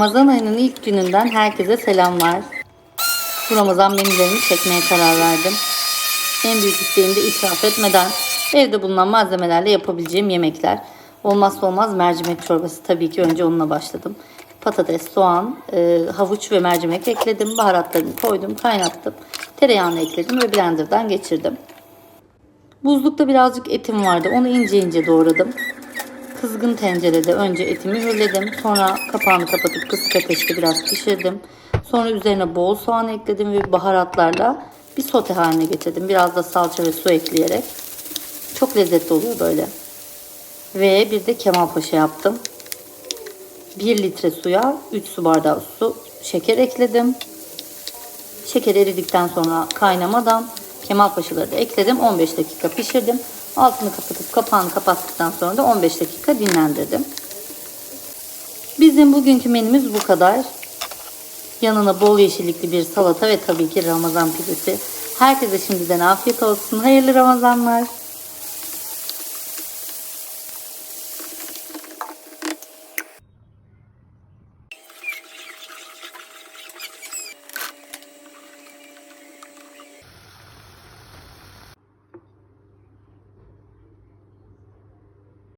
Ramazan ayının ilk gününden herkese selamlar. Bu Ramazan menülerini çekmeye karar verdim. En büyük isteğim de israf etmeden evde bulunan malzemelerle yapabileceğim yemekler. Olmazsa olmaz mercimek çorbası. Tabii ki önce onunla başladım. Patates, soğan, e, havuç ve mercimek ekledim. Baharatlarını koydum, kaynattım. Tereyağını ekledim ve blenderdan geçirdim. Buzlukta birazcık etim vardı. Onu ince ince doğradım. Kızgın tencerede önce etimi mühürledim. Sonra kapağını kapatıp kısık ateşte biraz pişirdim. Sonra üzerine bol soğan ekledim ve baharatlarla bir sote haline getirdim. Biraz da salça ve su ekleyerek. Çok lezzetli oluyor böyle. Ve bir de kemalpaşa yaptım. 1 litre suya 3 su bardağı su şeker ekledim. Şeker eridikten sonra kaynamadan kemalpaşaları da ekledim. 15 dakika pişirdim. Altını kapatıp kapağını kapattıktan sonra da 15 dakika dinlendirdim. Bizim bugünkü menümüz bu kadar. Yanına bol yeşillikli bir salata ve tabii ki Ramazan pidesi. Herkese şimdiden afiyet olsun. Hayırlı Ramazanlar.